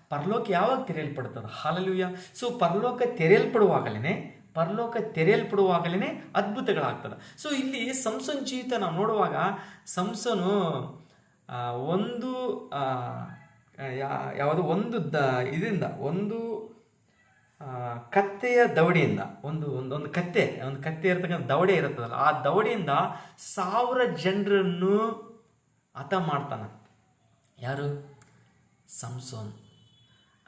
ಪರಲೋಕ ಯಾವಾಗ ತೆರೆಯಲ್ಪಡ್ತದೆ ಹಾಲಲುಯ್ಯ ಸೊ ಪರಲೋಕ ತೆರೆಯಲ್ಪಡುವಾಗಲೇ ಪರಲೋಕ ತೆರೆಯಲ್ಪಡುವಾಗಲೇ ಅದ್ಭುತಗಳಾಗ್ತದೆ. ಸೊ ಇಲ್ಲಿ ಸಂಸನ್ ಜೀವಿತ ನಾವು ನೋಡುವಾಗ ಸಂಸನು ಒಂದು ಯಾವುದು, ಒಂದು ದ, ಇದರಿಂದ, ಒಂದು ಕತ್ತೆಯ ದವಡೆಯಿಂದ, ಒಂದು ಒಂದು ಒಂದು ಕತ್ತೆ ಒಂದು ಕತ್ತೆ ಇರತಕ್ಕಂಥ ದವಡೆ ಇರುತ್ತದಲ್ಲ ಆ ದವಡೆಯಿಂದ ಸಾವಿರ ಜನರನ್ನು ಹತ ಮಾಡ್ತಾನ. ಯಾರು? ಸಂಸೋನ್.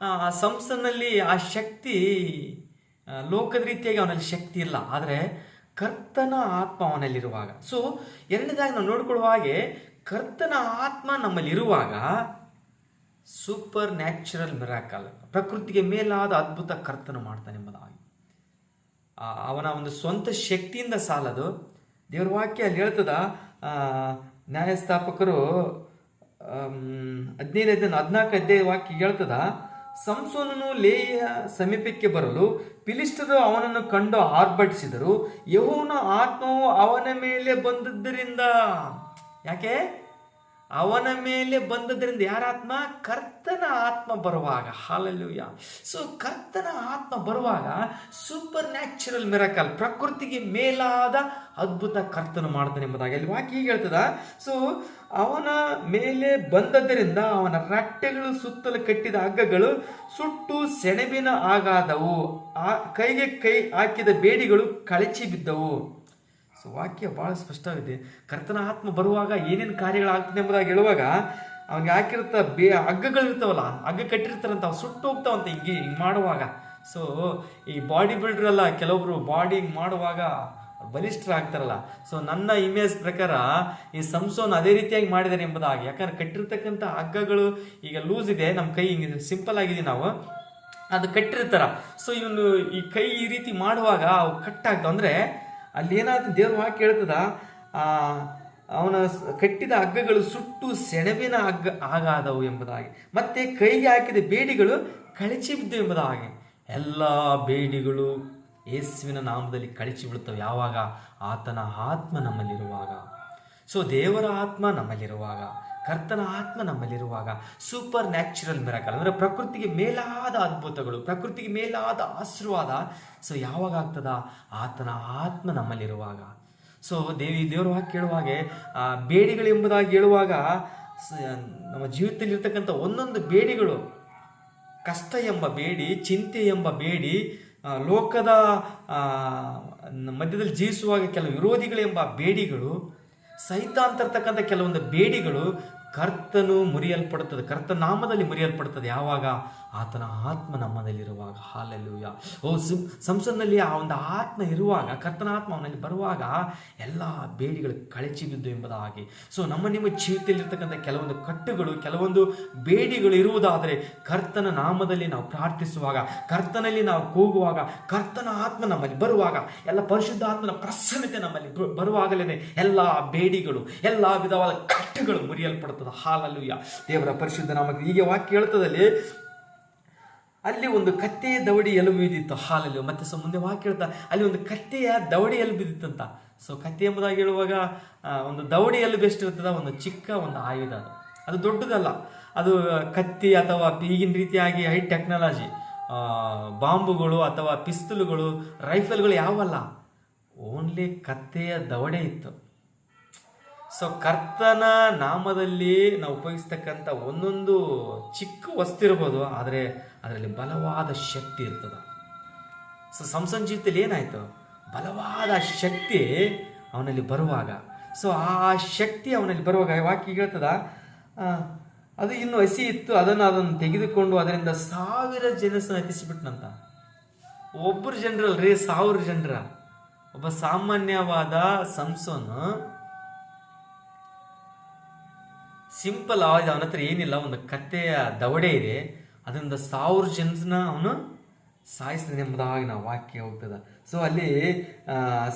ಆ ಸಂಸನಲ್ಲಿ ಆ ಶಕ್ತಿ ಲೋಕದ ರೀತಿಯಾಗಿ ಅವನಲ್ಲಿ ಶಕ್ತಿ ಇಲ್ಲ. ಆದರೆ ಕರ್ತನ ಆತ್ಮ ಅವನಲ್ಲಿರುವಾಗ. ಸೊ ಎರಡನೇದಾಗಿ ನಾವು ನೋಡ್ಕೊಳ್ಳುವ ಹಾಗೆ ಕರ್ತನ ಆತ್ಮ ನಮ್ಮಲ್ಲಿರುವಾಗ ಸೂಪರ್ ನ್ಯಾಚುರಲ್ ಮಿರಾಕಲ್ ಪ್ರಕೃತಿಗೆ ಮೇಲಾದ ಅದ್ಭುತ ಕರ್ತನ ಮಾಡ್ತಾನೆ ಎಂಬುದಾಗಿ. ಅವನ ಒಂದು ಸ್ವಂತ ಶಕ್ತಿಯಿಂದ ಸಾಲದು. ದೇವರ ವಾಕ್ಯ ಅಲ್ಲಿ ಹೇಳ್ತದ ನ್ಯಾಯಸ್ಥಾಪಕರು ಹದಿನೈದು ಹದಿನಾಲ್ಕು ಅಧ್ಯಾಯ ವಾಕ್ಯ ಹೇಳ್ತದ, ಸಂಸೋನನು ಲೇಯ ಸಮೀಪಕ್ಕೆ ಬರಲು ಪಿಲಿಸ್ಟರು ಅವನನ್ನು ಕಂಡು ಆರ್ಭಟಿಸಿದರು. ಯಹೋನ ಆತ್ಮವು ಅವನ ಮೇಲೆ ಬಂದದ್ದರಿಂದ, ಯಾಕೆ? ಅವನ ಮೇಲೆ ಬಂದದ್ರಿಂದ ಯಾರಾತ್ಮ? ಕರ್ತನ ಆತ್ಮ ಬರುವಾಗ. ಹಾಲಲ್ಲೂಯ ಸೊ ಕರ್ತನ ಆತ್ಮ ಬರುವಾಗ ಸೂಪರ್ ನ್ಯಾಚುರಲ್ ಮಿರಕಲ್ ಪ್ರಕೃತಿಗೆ ಮೇಲಾದ ಅದ್ಭುತ ಕರ್ತನ ಮಾಡ್ತಾನೆ ಎಂಬುದಾಗಿ ಅಲ್ಲಿ ವಾಕ್ಯ ಹೀಗೆ ಹೇಳ್ತದ. ಸೊ ಅವನ ಮೇಲೆ ಬಂದದ್ದರಿಂದ ಅವನ ರಟ್ಟೆಗಳು ಸುತ್ತಲೂ ಕಟ್ಟಿದ ಹಗ್ಗಗಳು ಸುಟ್ಟು ಸೆಣಬಿನ ಆಗಾದವು. ಆ, ಕೈಗೆ ಕೈ ಹಾಕಿದ ಬೇಡಿಗಳು ಕಳಚಿ ಬಿದ್ದವು. ವಾಕ್ಯ ಭಾಳ ಸ್ಪಷ್ಟವಾಗಿದೆ ಕರ್ತನ ಆತ್ಮ ಬರುವಾಗ ಏನೇನು ಕಾರ್ಯಗಳಾಗ್ತದೆ ಎಂಬುದಾಗಿ ಹೇಳುವಾಗ ಅವ್ನಿಗೆ ಹಾಕಿರ್ತ ಬೇ ಹಗ್ಗಗಳಿರ್ತಾವಲ್ಲ ಹಗ್ಗ ಕಟ್ಟಿರ್ತಾರಂತ, ಅವು ಸುಟ್ಟು ಹೋಗ್ತಾವಂತ ಹಿಂಗೆ ಹಿಂಗೆ ಮಾಡುವಾಗ. ಸೊ ಈ ಬಾಡಿ ಬಿಲ್ಡರ್ ಕೆಲವೊಬ್ಬರು ಕೆಲವೊಬ್ರು ಬಾಡಿ ಹಿಂಗೆ ಮಾಡುವಾಗ ಬಲಿಷ್ಠರಾಗ್ತಾರಲ್ಲ. ಸೊ ನನ್ನ ಇಮೇಜ್ ಪ್ರಕಾರ ಈ ಸಂಸೋನ್ ಅದೇ ರೀತಿಯಾಗಿ ಮಾಡಿದ್ದಾರೆ ಎಂಬುದಾಗಿ. ಯಾಕಂದ್ರೆ ಕಟ್ಟಿರ್ತಕ್ಕಂಥ ಹಗ್ಗಗಳು ಈಗ ಲೂಸ್ ಇದೆ, ನಮ್ಮ ಕೈ ಹಿಂಗೆ ಸಿಂಪಲ್ ಆಗಿದೆ ನಾವು. ಅದು ಕಟ್ಟಿರ್ತಾರ. ಸೊ ಇವನು ಈ ಕೈ ಈ ರೀತಿ ಮಾಡುವಾಗ ಅವು ಕಟ್ಟಾಗ್ತಾವ ಅಂದರೆ ಅಲ್ಲಿ ಏನಾಯ್ತು ದೇವ್ರ ವಾಕ್ಯ ಹೇಳ್ತದ ಅವನ ಕಟ್ಟಿದ ಹಗ್ಗಗಳು ಸುಟ್ಟು ಸೆಣಬಿನ ಹಗ್ಗ ಆಗಾದವು ಎಂಬುದಾಗಿ. ಮತ್ತೆ ಕೈಗೆ ಹಾಕಿದ ಬೇಡಿಗಳು ಕಳಚಿ ಬಿದ್ದವು ಎಂಬುದಾಗಿ. ಎಲ್ಲ ಬೇಡಿಗಳು ಯೇಸುವಿನ ನಾಮದಲ್ಲಿ ಕಳಚಿ ಬಿಡುತ್ತವೆ ಯಾವಾಗ? ಆತನ ಆತ್ಮ ನಮ್ಮಲ್ಲಿರುವಾಗ. ಸೊ ದೇವರ ಆತ್ಮ ನಮ್ಮಲ್ಲಿರುವಾಗ. ಕರ್ತನ ಆತ್ಮ ನಮ್ಮಲ್ಲಿರುವಾಗ ಸೂಪರ್ ನ್ಯಾಚುರಲ್ ಮಿರಕಲ್ ಅಂದರೆ ಪ್ರಕೃತಿಗೆ ಮೇಲಾದ ಅದ್ಭುತಗಳು, ಪ್ರಕೃತಿಗೆ ಮೇಲಾದ ಆಶೀರ್ವಾದ. ಸೊ ಯಾವಾಗ ಆಗ್ತದ? ಆತನ ಆತ್ಮ ನಮ್ಮಲ್ಲಿರುವಾಗ. ಸೊ ದೇವಿ, ದೇವರ ಹಾಕಿ ಹೇಳುವಾಗೆ ಆ, ಬೇಡಿಗಳು ಎಂಬುದಾಗಿ ಹೇಳುವಾಗ ನಮ್ಮ ಜೀವಿತದಲ್ಲಿರ್ತಕ್ಕಂಥ ಒಂದೊಂದು ಬೇಡಿಗಳು, ಕಷ್ಟ ಎಂಬ ಬೇಡಿ, ಚಿಂತೆ ಎಂಬ ಬೇಡಿ ಲೋಕದ ಮಧ್ಯದಲ್ಲಿ ಜೀವಿಸುವಾಗ ಕೆಲವು ವಿರೋಧಿಗಳೆಂಬ ಬೇಡಿಗಳು ಸಹಿತ ಅಂತಿರ್ತಕ್ಕಂಥ ಕೆಲವೊಂದು ಬೇಡಿಗಳು ಕರ್ತನು ಮುರಿಯಲ್ಪಡುತ್ತದೆ, ಕರ್ತ ನಾಮದಲ್ಲಿ ಮುರಿಯಲ್ಪಡುತ್ತದೆ. ಯಾವಾಗ? ಆತನ ಆತ್ಮ ನಮ್ಮದಲ್ಲಿರುವಾಗ ಹಾಲೆಲ್ಲೂಯ ಓ, ಸು, ಸಂಸನ್ನಲ್ಲಿ ಆ ಒಂದು ಆತ್ಮ ಇರುವಾಗ, ಕರ್ತನ ಆತ್ಮ ಅವನಲ್ಲಿ ಬರುವಾಗ ಎಲ್ಲ ಬೇಡಿಗಳು ಕಳಚಿ ಬಿದ್ದು ಎಂಬುದಾಗಿ. ಸೊ ನಮ್ಮ ನಿಮ್ಮ ಜೀವಿತದಲ್ಲಿರ್ತಕ್ಕಂಥ ಕೆಲವೊಂದು ಕಟ್ಟುಗಳು, ಕೆಲವೊಂದು ಬೇಡಿಗಳು ಇರುವುದಾದರೆ ಕರ್ತನ ನಾಮದಲ್ಲಿ ನಾವು ಪ್ರಾರ್ಥಿಸುವಾಗ, ಕರ್ತನಲ್ಲಿ ನಾವು ಕೂಗುವಾಗ, ಕರ್ತನ ಆತ್ಮ ನಮ್ಮಲ್ಲಿ ಬರುವಾಗ, ಎಲ್ಲ ಪರಿಶುದ್ಧ ಆತ್ಮನ ಪ್ರಸನ್ನತೆ ನಮ್ಮಲ್ಲಿ ಬರುವಾಗಲೇ ಎಲ್ಲ ಬೇಡಿಗಳು, ಎಲ್ಲ ವಿಧವಾದ ಕಟ್ಟುಗಳು ಮುರಿಯಲ್ಪಡುತ್ತದೆ ಹಾಲಲ್ಲೂಯ ದೇವರ ಪರಿಶುದ್ಧ ನಾಮಕ್ಕೆ ಹೀಗೆ ವಾಕ್ಯ ಹೇಳ್ತದಲ್ಲಿ, ಅಲ್ಲಿ ಒಂದು ಕತ್ತೆಯ ದವಡಿ ಎಲುಬು ಬಿದ್ದಿತ್ತು ಹಾಲಲ್ಲಿ ಮತ್ತೆ ಸೊ ಮುಂದೆ ವಾಕ್ಯ ಹೇಳ್ತಾ, ಅಲ್ಲಿ ಒಂದು ಕತ್ತೆಯ ದವಡಿ ಎಲುಬು ಬಿದ್ದಿತ್ತಂತ ಸೊ ಕತ್ತೆ ಎಂಬುದಾಗಿ ಹೇಳುವಾಗ ಒಂದು ದವಡಿ ಬೆಸ್ಟ್ ಎಷ್ಟಿರ್ತದ ಒಂದು ಚಿಕ್ಕ, ಒಂದು ಆಯುಧ ಅದು. ಅದು ದೊಡ್ಡದಲ್ಲ. ಅದು ಕತ್ತಿ ಅಥವಾ ಈಗಿನ ರೀತಿಯಾಗಿ ಹೈ ಟೆಕ್ನಾಲಜಿ ಬಾಂಬುಗಳು ಅಥವಾ ಪಿಸ್ತೂಲುಗಳು ರೈಫಲ್ಗಳು ಯಾವಲ್ಲ? ಓನ್ಲಿ ಕತ್ತೆಯ ದವಡೆ ಇತ್ತು. ಸೊ ಕರ್ತನ ನಾಮದಲ್ಲಿ ನಾವು ಉಪಯೋಗಿಸ್ತಕ್ಕಂಥ ಒಂದೊಂದು ಚಿಕ್ಕ ವಸ್ತು ಇರ್ಬೋದು, ಆದರೆ ಅದರಲ್ಲಿ ಬಲವಾದ ಶಕ್ತಿ ಇರ್ತದೆ. ಸೊ ಸಂಸನ್ ಜೀವಿತದಲ್ಲಿ ಏನಾಯಿತು? ಬಲವಾದ ಶಕ್ತಿ ಅವನಲ್ಲಿ ಬರುವಾಗ. ಸೊ ಆ ಶಕ್ತಿ ಅವನಲ್ಲಿ ಬರುವಾಗ ವಾಕ್ಯ ಹೇಳ್ತದ ಅದು ಇನ್ನು ಹಸಿ ಇತ್ತು, ಅದನ್ನು ಅದನ್ನು ತೆಗೆದುಕೊಂಡು ಅದರಿಂದ ಸಾವಿರ ಜನಸನ್ನು ಹತ್ತಿಸಿಬಿಟ್ನಂತ ಒಬ್ಬರು ಜನರಲ್ರಿ, ಸಾವಿರ ಜನರ. ಒಬ್ಬ ಸಾಮಾನ್ಯವಾದ ಸಂಸೋನು ಸಿಂಪಲ್ ಆಗಿದೆ, ಅವನ ಹತ್ರ ಏನಿಲ್ಲ, ಒಂದು ಕತ್ತೆಯ ದವಡೆ ಇದೆ. ಅದರಿಂದ ಸಾವಿರ ಜನನ ಅವನು ಸಾಯಿಸ್ತಾನೆ ಎಂಬುದಾಗಿ ನಾವು ವಾಕ್ಯ ಹೋಗ್ತದೆ. ಸೊ ಅಲ್ಲಿ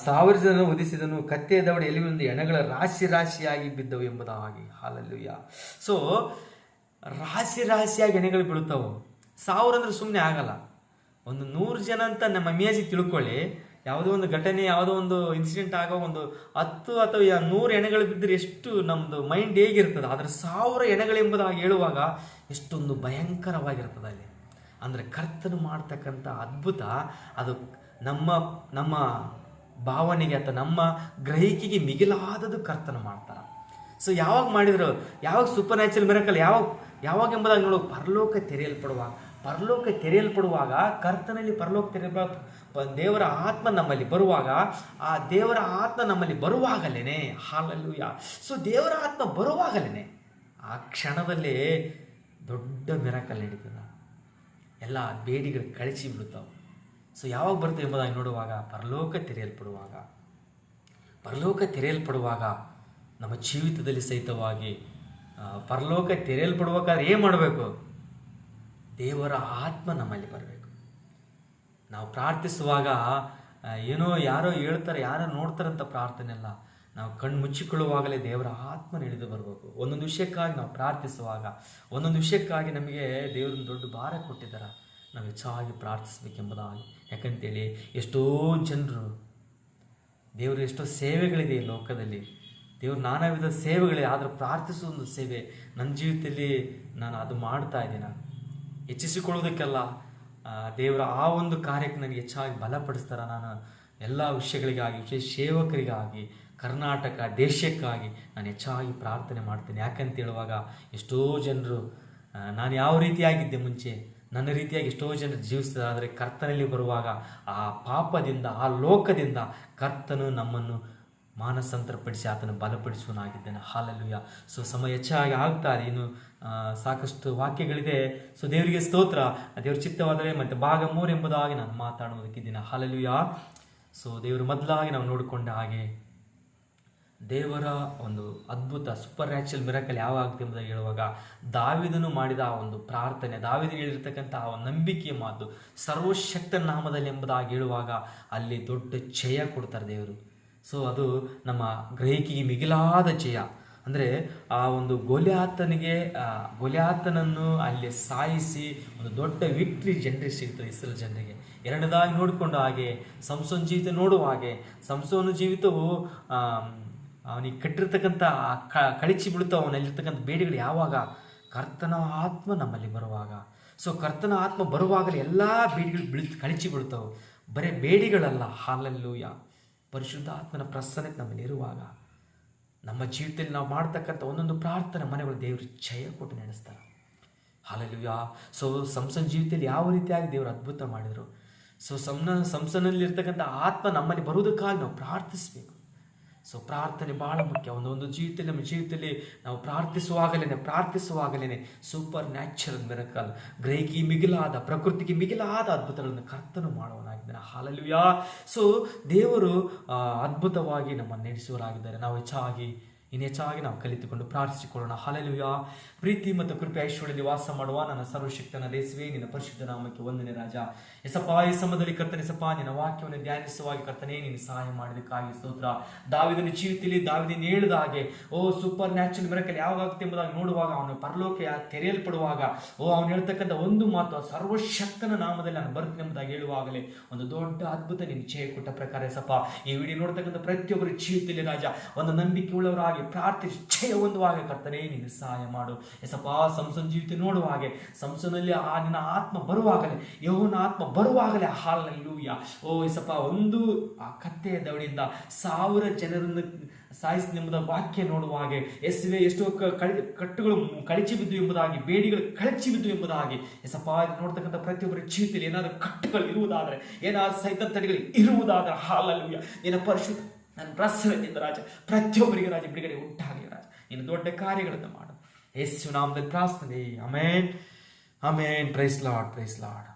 ಸಾವಿರ ಜನ ಉದಿಸಿದನು ಕತ್ತೆಯ ದವಡೆ ಎಲ್ಲಿ ಒಂದು ಎಣಗಳ ರಾಶಿ ರಾಶಿಯಾಗಿ ಬಿದ್ದವು ಎಂಬುದಾಗಿ. ಹಾಲಲ್ಲಿ ಸೊ ರಾಶಿ ರಾಶಿಯಾಗಿ ಎಣೆಗಳು ಬೀಳ್ತಾವೆ ಸಾವಿರ ಅಂದ್ರೆ ಸುಮ್ಮನೆ ಆಗಲ್ಲ. ಒಂದು ನೂರು ಜನ ಅಂತ ನಮ್ಮ ಮೇಜಿ ತಿಳ್ಕೊಳ್ಳಿ ಯಾವುದೋ ಒಂದು ಘಟನೆ, ಯಾವುದೋ ಒಂದು ಇನ್ಸಿಡೆಂಟ್ ಆಗೋ ಒಂದು ಹತ್ತು ಅಥವಾ ನೂರು ಎಣೆಗಳು ಬಿದ್ದರೆ ಎಷ್ಟು ನಮ್ಮದು ಮೈಂಡ್ ಹೇಗಿರ್ತದೆ? ಆದರೆ ಸಾವಿರ ಎಣೆಗಳೆಂಬುದಾಗಿ ಹೇಳುವಾಗ ಎಷ್ಟೊಂದು ಭಯಂಕರವಾಗಿರ್ತದೆ ಅಲ್ಲಿ. ಅಂದರೆ ಕರ್ತನು ಮಾಡ್ತಕ್ಕಂಥ ಅದ್ಭುತ, ಅದು ನಮ್ಮ ನಮ್ಮ ಭಾವನೆಗೆ ಅಥವಾ ನಮ್ಮ ಗ್ರಹಿಕೆಗೆ ಮಿಗಿಲಾದದು ಕರ್ತನು ಮಾಡ್ತಾರೆ ಸೊ ಯಾವಾಗ ಮಾಡಿದ್ರು? ಯಾವಾಗ ಸೂಪರ್ ನ್ಯಾಚುರಲ್ ಮಿರಕಲ್ ಯಾವಾಗ ಯಾವಾಗ ಎಂಬುದಾಗಿ ನೋಡೋ, ಪರಲೋಕ ತೆರೆಯಲ್ಪಡುವಾಗ ಪರಲೋಕ ತೆರೆಯಲ್ಪಡುವಾಗ, ಕರ್ತನಲ್ಲಿ ಪರಲೋಕ ತೆರೆಯ ದೇವರ ಆತ್ಮ ನಮ್ಮಲ್ಲಿ ಬರುವಾಗ, ಆ ದೇವರ ಆತ್ಮ ನಮ್ಮಲ್ಲಿ ಬರುವಾಗಲೇ ಯಾ ಸೊ, ದೇವರ ಆತ್ಮ ಬರುವಾಗಲೇ ಆ ಕ್ಷಣದಲ್ಲೇ ದೊಡ್ಡ ಮಿರಕಲ್ ಹಿಡಿತದ ಎಲ್ಲ ಬೇಡಿಗಳು ಕಳಚಿ ಬಿಡುತ್ತವೆ ಸೊ, ಯಾವಾಗ ಬರುತ್ತೆ ಎಂಬುದಾಗಿ ನೋಡುವಾಗ ಪರಲೋಕ ತೆರೆಯಲ್ಪಡುವಾಗ. ಪರಲೋಕ ತೆರೆಯಲ್ಪಡುವಾಗ, ನಮ್ಮ ಜೀವಿತದಲ್ಲಿ ಸಹಿತವಾಗಿ ಪರಲೋಕ ತೆರೆಯಲ್ಪಡುವಾಗ ಏನು ಮಾಡಬೇಕು? ದೇವರ ಆತ್ಮ ನಮ್ಮಲ್ಲಿ ಬರಬೇಕು. ನಾವು ಪ್ರಾರ್ಥಿಸುವಾಗ ಏನೋ ಯಾರೋ ಹೇಳ್ತಾರೆ, ಯಾರೋ ನೋಡ್ತಾರಂತ ಪ್ರಾರ್ಥನೆ ಅಲ್ಲ. ನಾವು ಕಣ್ಣು ಮುಚ್ಚಿಕೊಳ್ಳುವಾಗಲೇ ದೇವರ ಆತ್ಮನ ಇಳಿದು ಬರಬೇಕು. ಒಂದೊಂದು ವಿಷಯಕ್ಕಾಗಿ ನಾವು ಪ್ರಾರ್ಥಿಸುವಾಗ, ಒಂದೊಂದು ವಿಷಯಕ್ಕಾಗಿ ನಮಗೆ ದೇವರನ್ನು ದೊಡ್ಡ ಭಾರ ಕೊಟ್ಟಿದ್ದಾರೆ. ನಾವು ಹೆಚ್ಚಾಗಿ ಪ್ರಾರ್ಥಿಸಬೇಕೆಂಬುದಾಗಿ. ಯಾಕಂತೇಳಿ, ಎಷ್ಟೋ ಜನರು, ದೇವರು ಎಷ್ಟೋ ಸೇವೆಗಳಿದೆ ಈ ಲೋಕದಲ್ಲಿ. ದೇವರು ನಾನಾ ವಿಧ ಸೇವೆಗಳಿದೆ ಆದರೂ ಪ್ರಾರ್ಥಿಸುವ ಒಂದು ಸೇವೆ. ನನ್ನ ಜೀವಿತದಲ್ಲಿ ನಾನು ಅದು ಮಾಡ್ತಾ ಇದ್ದೀನಿ. ಹೆಚ್ಚಿಸಿಕೊಳ್ಳೋದಕ್ಕೆಲ್ಲ ದೇವರ ಆ ಒಂದು ಕಾರ್ಯಕ್ಕೆ ನನಗೆ ಹೆಚ್ಚಾಗಿ ಬಲಪಡಿಸ್ತಾರೆ ನಾನು. ಎಲ್ಲ ವಿಷಯಗಳಿಗಾಗಿ, ವಿಶೇಷ ಸೇವಕರಿಗಾಗಿ, ಕರ್ನಾಟಕ ದೇಶಕ್ಕಾಗಿ ನಾನು ಹೆಚ್ಚಾಗಿ ಪ್ರಾರ್ಥನೆ ಮಾಡ್ತೇನೆ. ಯಾಕಂತ ಹೇಳುವಾಗ ಎಷ್ಟೋ ಜನರು ನಾನು ಯಾವ ರೀತಿಯಾಗಿದ್ದೆ ಮುಂಚೆ, ನನ್ನ ರೀತಿಯಾಗಿ ಎಷ್ಟೋ ಜನರು ಜೀವಿಸ್ತಾರೆ. ಆದರೆ ಕರ್ತನಲ್ಲಿ ಬರುವಾಗ ಆ ಪಾಪದಿಂದ, ಆ ಲೋಕದಿಂದ ಕರ್ತನು ನಮ್ಮನ್ನು ಮಾನಸಂತರಪಡಿಸಿ ಆತನ ಬಲಪಡಿಸುವನಾಗಿದ್ದಾನೆ ಹಾಲಲ್ಲೂಯ ಸೊ, ಸಮಯ ಹೆಚ್ಚಾಗಿ ಆಗ್ತಾರೆ ಇನ್ನು ಸಾಕಷ್ಟು ವಾಕ್ಯಗಳಿದೆ. ಸೊ ದೇವರಿಗೆ ಸ್ತೋತ್ರ. ದೇವ್ರ ಚಿತ್ತವಾದರೆ ಮತ್ತೆ ಭಾಗ ಮೂರು ಎಂಬುದಾಗಿ ನಾನು ಮಾತಾಡುವುದಕ್ಕಿದ್ದೀನಿ ಯಾ ಸೊ ದೇವರು ಮೊದಲಾಗಿ ನಾವು ನೋಡಿಕೊಂಡ ಹಾಗೆ ದೇವರ ಒಂದು ಅದ್ಭುತ ಸೂಪರ್ ನ್ಯಾಚುರಲ್ ಮಿರಕಲ್ ಆಗುತ್ತೆ ಎಂಬುದಾಗಿ ಹೇಳುವಾಗ ದಾವಿದನು ಮಾಡಿದ ಆ ಒಂದು ಪ್ರಾರ್ಥನೆ, ದಾವಿದನು ಹೇಳಿರ್ತಕ್ಕಂಥ ಆ ಒಂದು ನಂಬಿಕೆಯ ಮಾತು ಸರ್ವಶಕ್ತ ನಾಮದಲ್ಲಿ ಎಂಬುದಾಗಿ ಹೇಳುವಾಗ ಅಲ್ಲಿ ದೊಡ್ಡ ಜಯ ಕೊಡ್ತಾರೆ ದೇವರು. ಸೊ ಅದು ನಮ್ಮ ಗ್ರಹಿಕೆಗೆ ಮಿಗಿಲಾದ ಜಯ ಅಂದರೆ ಆ ಒಂದು ಗೊಲ್ಯಾತನಿಗೆ ಗೊಲ್ಯಾತನನ್ನು ಅಲ್ಲಿ ಸಾಯಿಸಿ ಒಂದು ದೊಡ್ಡ ವಿಕ್ಟ್ರಿ ಜನರಿಗೆ ಸಿಗ್ತದೆ ಇಸ್ರೇಲ್ ಜನರಿಗೆ. ಎರಡನೇದಾಗಿ ನೋಡಿಕೊಂಡು ಹಾಗೆ, ಸಂಸೋನ್ ಜೀವಿತ ನೋಡುವ ಹಾಗೆ, ಸಂಸೋನ ಜೀವಿತವು ಅವನಿಗೆ ಕಟ್ಟಿರ್ತಕ್ಕಂಥ ಕಳಿಚಿ ಬಿಡುತ್ತೋ ಅವನಲ್ಲಿರ್ತಕ್ಕಂಥ ಬೇಡಿಗಳು ಯಾವಾಗ? ಕರ್ತನ ಆತ್ಮ ನಮ್ಮಲ್ಲಿ ಬರುವಾಗ. ಸೊ ಕರ್ತನ ಆತ್ಮ ಬರುವಾಗಲೇ ಎಲ್ಲ ಬೇಡಿಗಳು ಬಿಳಿ ಕಳಿಚಿ ಬೀಳ್ತಾವೆ. ಬರೀ ಬೇಡಿಗಳಲ್ಲ ಹಾಲಲ್ಲೂ ಯಾ ಪರಿಶುದ್ಧ ಆತ್ಮನ ಪ್ರಸನ್ನತೆ ನಮ್ಮಲ್ಲಿ ಇರುವಾಗ ನಮ್ಮ ಜೀವಿತದಲ್ಲಿ ನಾವು ಮಾಡ್ತಕ್ಕಂಥ ಒಂದೊಂದು ಪ್ರಾರ್ಥನೆ ಮನೆಗಳು ದೇವರು ಜಯ ಕೊಟ್ಟು ನೆನೆಸ್ತಾರೆ. ಹಾಲಲ್ಲಿ ಯಾ ಸೊ, ಸಂಸನ್ ಜೀವಿತದಲ್ಲಿ ಯಾವ ರೀತಿಯಾಗಿ ದೇವರು ಅದ್ಭುತ ಮಾಡಿದರು. ಸೊ, ಸಂನ, ಸಂಸನಲ್ಲಿರ್ತಕ್ಕಂಥ ಆತ್ಮ ನಮ್ಮಲ್ಲಿ ಬರುವುದಕ್ಕಾಗಿ ನಾವು ಪ್ರಾರ್ಥಿಸಬೇಕು. ಸೊ ಪ್ರಾರ್ಥನೆ ಭಾಳ ಮುಖ್ಯ. ಒಂದು ಒಂದು ಜೀವಿತದಲ್ಲಿ, ನಮ್ಮ ಜೀವಿತದಲ್ಲಿ ನಾವು ಪ್ರಾರ್ಥಿಸುವಾಗಲೇ ಪ್ರಾರ್ಥಿಸುವಾಗಲೇ ಸೂಪರ್ ನ್ಯಾಚುರಲ್ ಮಿರಕಲ್ ಗ್ರಹಿಕಿ ಮಿಗಿಲಾದ, ಪ್ರಕೃತಿಗೆ ಮಿಗಿಲಾದ ಅದ್ಭುತಗಳನ್ನು ಕರ್ತನು ಮಾಡುವನಾಗಿದ್ದಾನೆ ಹಾಲಲ್ವಿಯಾ ಸೊ ದೇವರು ಅದ್ಭುತವಾಗಿ ನಮ್ಮನ್ನು ನಡೆಸುವರಾಗಿದ್ದಾರೆ ನಾವು ಹೆಚ್ಚಾಗಿ ಇನ್ನು ಹೆಚ್ಚಾಗಿ ನಾವು ಕಲಿತುಕೊಂಡು ಪ್ರಾರ್ಥಿಸಿಕೊಳ್ಳೋಣ. ಹಲಲುಯ ಪ್ರೀತಿ ಮತ್ತು ಕೃಪೆ ಐಶ್ವರ್ಯದಲ್ಲಿ ವಾಸ ಮಾಡುವ ನನ್ನ ಸರ್ವಶಕ್ತನ ದೇಸುವೆ, ನಿನ್ನ ಪರಿಶುದ್ಧ ನಾಮಕ್ಕೆ ವಂದನೆ ರಾಜ. ಎಸಪ್ಪ ಈ ಸಮಯದಲ್ಲಿ ಕರ್ತನೆ ಸಪ್ಪ ನಿನ್ನ ವಾಕ್ಯವನ್ನು ಧ್ಯಾನಿಸುವಾಗಿ ಕರ್ತನೆ ನೀನು ಸಹಾಯ ಮಾಡಿದಕ್ಕಾಗಿ ಸ್ತೋತ್ರ. ದಾವಿದನ ಜೀವಿತದಲ್ಲಿ ದಾವಿದನ ಹೇಳಿದ ಹಾಗೆ, ಓ ಸೂಪರ್ ನ್ಯಾಚುರಲ್ ಮಿರಕಲ್ ಯಾವಾಗುತ್ತೆ ಎಂಬುದಾಗಿ ನೋಡುವಾಗ ಅವನು ಪರಲೋಕ ತೆರೆಯಲ್ಪಡುವಾಗ, ಓ, ಅವನು ಹೇಳ್ತಕ್ಕಂಥ ಒಂದು ಮಾತು, ಸರ್ವಶಕ್ತನ ನಾಮದಲ್ಲಿ ನಾನು ಬರ್ತೀನಿ ಎಂಬುದಾಗಿ ಹೇಳುವಾಗಲೇ ಒಂದು ದೊಡ್ಡ ಅದ್ಭುತ ನಿನ್ನ ಜಯ ಕೊಟ್ಟ ಪ್ರಕಾರ ಎಸಪ್ಪ ಈ ವಿಡಿಯೋ ನೋಡ್ತಕ್ಕಂಥ ಪ್ರತಿಯೊಬ್ಬರ ಜೀವಿತದಲ್ಲಿ ರಾಜ, ಒಂದು ನಂಬಿಕೆ ಉಳ್ಳವರಾಗಿ ಪ್ರಾರ್ಥಿಸಿ ಒಂದು ಹಾಗೆ ಕರ್ತನೇ, ನೀನು ಸಹಾಯ ಮಾಡು. ಎಸಪ್ಪ, ಸಂಸನ್ ಜೀವಿತ ನೋಡುವ ಹಾಗೆ, ಸಂಸನಲ್ಲಿ ಆ ನಿನ್ನ ಆತ್ಮ ಬರುವಾಗಲೇ ಯೋನ ಆತ್ಮ ಬರುವಾಗಲೇ ಹಾಲಲ್ಲೂಯ್ಯ ಓ ಎಸಪ್ಪ, ಒಂದು, ಆ ಕತ್ತೆಯ ದವಡಿಯಿಂದ ಸಾವಿರ ಜನರನ್ನು ಸಾಯಿಸಿ ವಾಕ್ಯ ನೋಡುವ ಹಾಗೆ ಎಸ್ವೆ ಎಷ್ಟೋ ಕಳಿ, ಕಟ್ಟುಗಳು ಕಳಚಿ ಬಿದ್ದು ಎಂಬುದಾಗಿ, ಬೇಡಿಗಳು ಕಳಚಿ ಬಿದ್ದು ಎಂಬುದಾಗಿ. ಎಸಪ್ಪ ನೋಡ್ತಕ್ಕಂಥ ಪ್ರತಿಯೊಬ್ಬರ ಜೀವಿತದಲ್ಲಿ ಏನಾದರೂ ಕಟ್ಟುಗಳು ಇರುವುದಾದರೆ, ಏನಾದರೂ ಸಹಿತ ತಡೆಗಳು ಇರುವುದಾದರೆ ಹಾಲಲ್ಲೂಯ್ಯ ನಿನ್ನ ಪರಿಶುದ್ಧ ನನ್ನ ಪ್ರಸರದಿಂದ ರಾಜ ಪ್ರತಿಯೊಬ್ಬರಿಗೆ ರಾಜ ಬಿಡುಗಡೆ ಉಂಟಾಗಲಿ ರಾಜ ನೀನು ದೊಡ್ಡ ಕಾರ್ಯಗಳನ್ನು ಮಾಡು ಯೇಸು ನಾಮದಲ್ಲಿ ಪ್ರಾರ್ಥನೆ amen amen praise Lord praise Lord